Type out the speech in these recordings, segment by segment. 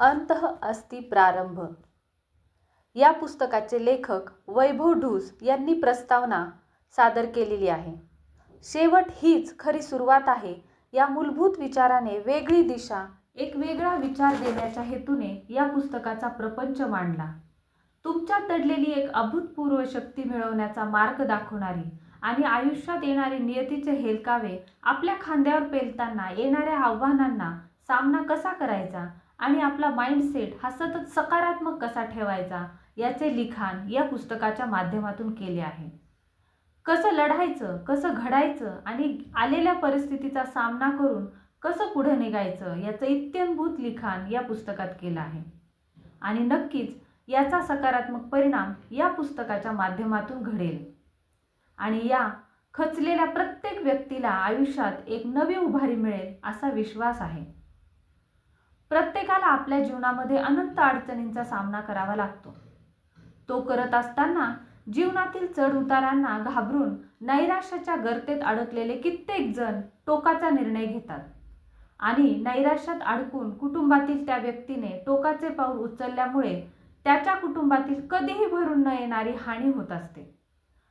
अंतः अस्ति प्रारंभ. या पुस्तकाचे लेखक वैभव ढूस यांनी प्रस्तावना सादर केलेली आहे. शेवट हीच खरी सुरुवात आहे. या मूलभूत विचाराने वेगळी दिशा एक वेगळा विचार देण्याच्या हेतूने या पुस्तकाचा प्रपंच मांडला. तुमच्यात दडलेली एक अभूतपूर्व शक्ती मिळवण्याचा मार्ग दाखवणारी आणि आयुष्यात येणारे नियतीचे हेलकावे आपल्या खांद्यावर पेलताना येणाऱ्या आव्हानांना सामना कसा करायचा आणि आपला माइंडसेट हा सतत सकारात्मक कसा ठेवायचा याचे लिखाण या पुस्तकाच्या माध्यमातून केले आहे. कसं लढायचं कसं घडायचं आणि आलेल्या परिस्थितीचा सामना करून कसं पुढे निघायचं याचं इत्यंभूत लिखाण या पुस्तकात केलं आहे. आणि नक्कीच याचा सकारात्मक परिणाम या पुस्तकाच्या माध्यमातून घडेल. आणि या खचलेल्या प्रत्येक व्यक्तीला आयुष्यात एक नवी उभारी मिळेल असा विश्वास आहे. प्रत्येकाला आपल्या जीवनामध्ये अनंत अडचणींचा सामना करावा लागतो. तो करत असताना जीवनातील चढ उतारांना घाबरून नैराश्याच्या गर्तेत अडकलेले कित्येक जण टोकाचा निर्णय घेतात. आणि नैराश्यात अडकून कुटुंबातील त्या व्यक्तीने टोकाचे पाऊल उचलल्यामुळे त्याच्या कुटुंबातील कधीही भरून न येणारी हानी होत असते.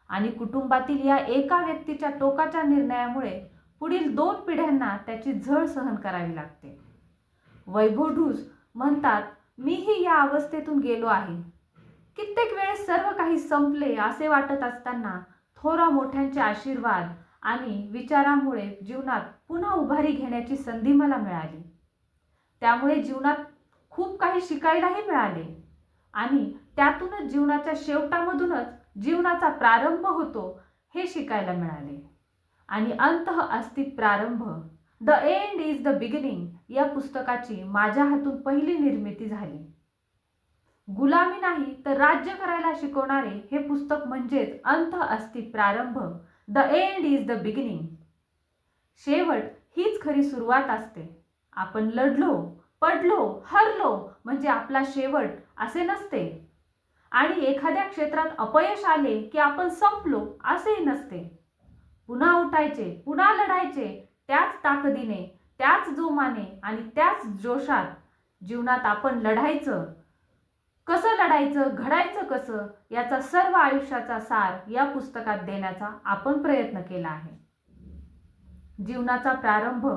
आणि कुटुंबातील या एका व्यक्तीच्या टोकाच्या निर्णयामुळे पुढील दोन पिढ्यांना त्याची झळ सहन करावी लागते. वैभव ढूस म्हणतात मीही या अवस्थेतून गेलो आहे. कित्येक वेळेस सर्व काही संपले असे वाटत असताना थोरा मोठ्यांचे आशीर्वाद आणि विचारामुळे जीवनात पुन्हा उभारी घेण्याची संधी मला मिळाली. त्यामुळे जीवनात खूप काही शिकायलाही मिळाले आणि त्यातूनच जीवनाच्या शेवटामधूनच जीवनाचा प्रारंभ होतो हे शिकायला मिळाले. आणि अंत अस्ति प्रारंभ the end is the beginning या पुस्तकाची माझ्या हातून पहिली निर्मिती झाली. गुलामी नाही तर राज्य करायला शिकवणारे हे पुस्तक म्हणजेच अंत अस्ति प्रारंभ. The end is the beginning शेवट हीच खरी सुरुवात असते. आपण लढलो पडलो हरलो म्हणजे आपला शेवट असे नसते. आणि एखाद्या क्षेत्रात अपयश आले की आपण संपलो असेही नसते. पुन्हा उठायचे पुन्हा लढायचे त्याच ताकदीने त्याच जोमाने आणि त्याच जोशात जीवनात आपण लढायचं. कसं लढायचं घडायचं कसं याचा सर्व आयुष्याचा सार या पुस्तकात देण्याचा आपण प्रयत्न केला आहे. जीवनाचा प्रारंभ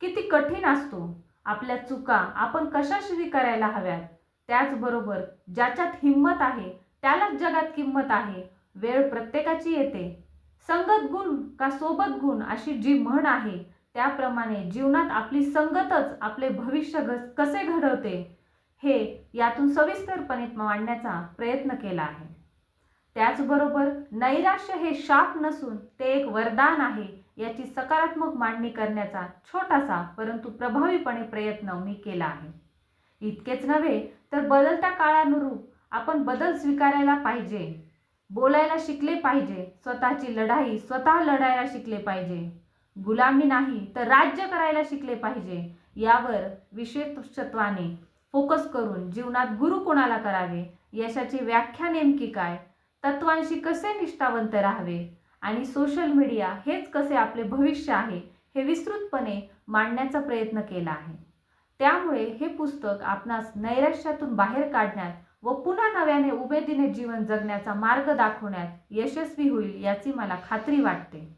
किती कठीण असतो. आपल्या चुका आपण कशाशी करायला हव्यात? त्याचबरोबर ज्याच्यात हिंमत आहे त्यालाच जगात किंमत आहे वेळ प्रत्येकाची येते. संगत गुण का सोबत गुण अशी जी म्हण आहे त्याप्रमाणे जीवनात आपली संगतच आपले भविष्य कसे घडवते हे यातून सविस्तरपणे मांडण्याचा प्रयत्न केला आहे. त्याचबरोबर नैराश्य हे शाप नसून ते एक वरदान आहे याची सकारात्मक मांडणी करण्याचा छोटासा परंतु प्रभावीपणे प्रयत्न मी केला आहे. इतकेच नव्हे तर बदलत्या काळानुरूप आपण बदल स्वीकारायला पाहिजे. बोलायला शिकले पाहिजे. स्वतःची लढाई स्वतः लढायला शिकले पाहिजे. गुलामी नाही तर राज्य करायला शिकले पाहिजे. यावर विशेषत्वाने फोकस करून जीवनात गुरु कोणाला करावे? यशाची व्याख्या नेमकी काय? तत्वांशी कसे निष्ठावंत राहावे? आणि सोशल मीडिया हेच कसे आपले भविष्य आहे हे विस्तृतपणे मांडण्याचा प्रयत्न केला आहे. त्यामुळे हे पुस्तक आपणास नैराश्यातून बाहेर काढण्यात व पुन्हा नव्याने उमेदीने जीवन जगण्याचा मार्ग दाखवण्यात यशस्वी होईल याची मला खात्री वाटते.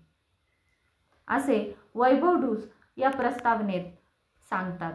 असे वैभव ढूस या प्रस्तावनेत सांगतात.